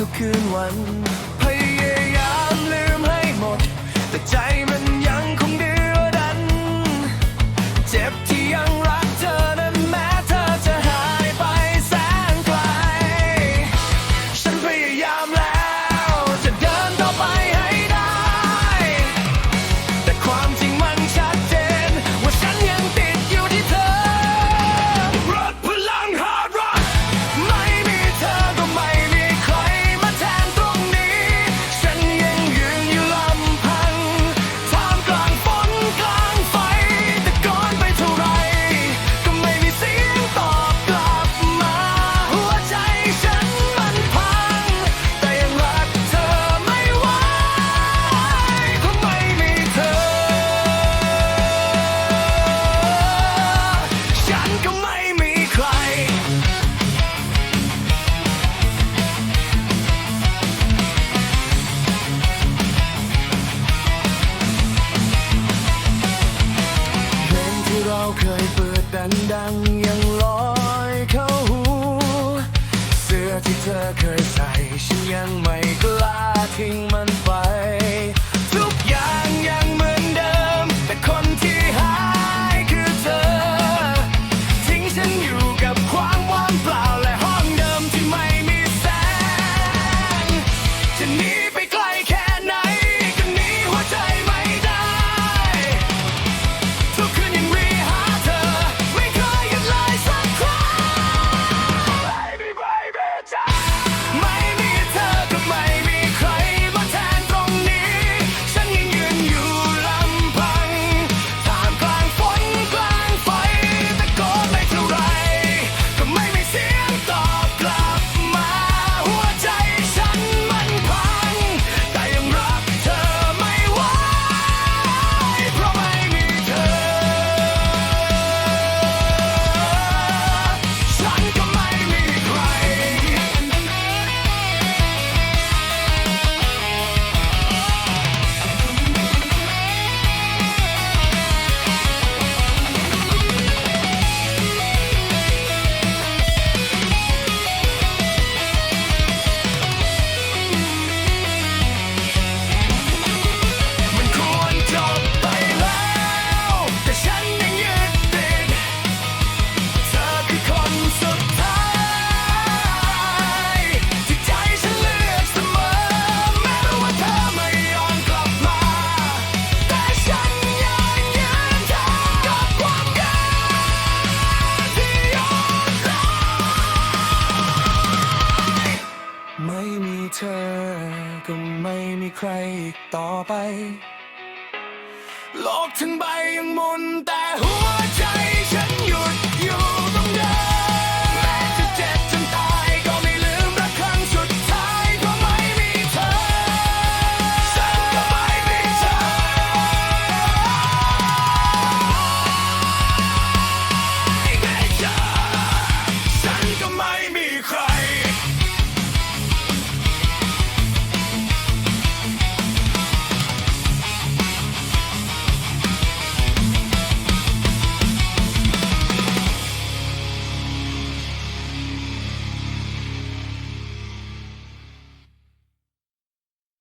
ทุกคืนวัน พยายามลืมให้หมด แต่ใจมันยังคงดื้อดัน เจ็บ ที่เธอเคยใส่ ฉันยังไม่กล้าทิ้งมันไป เธอ ก็ไม่มีใครอีกต่อไป โลกทั้งใบยังมัว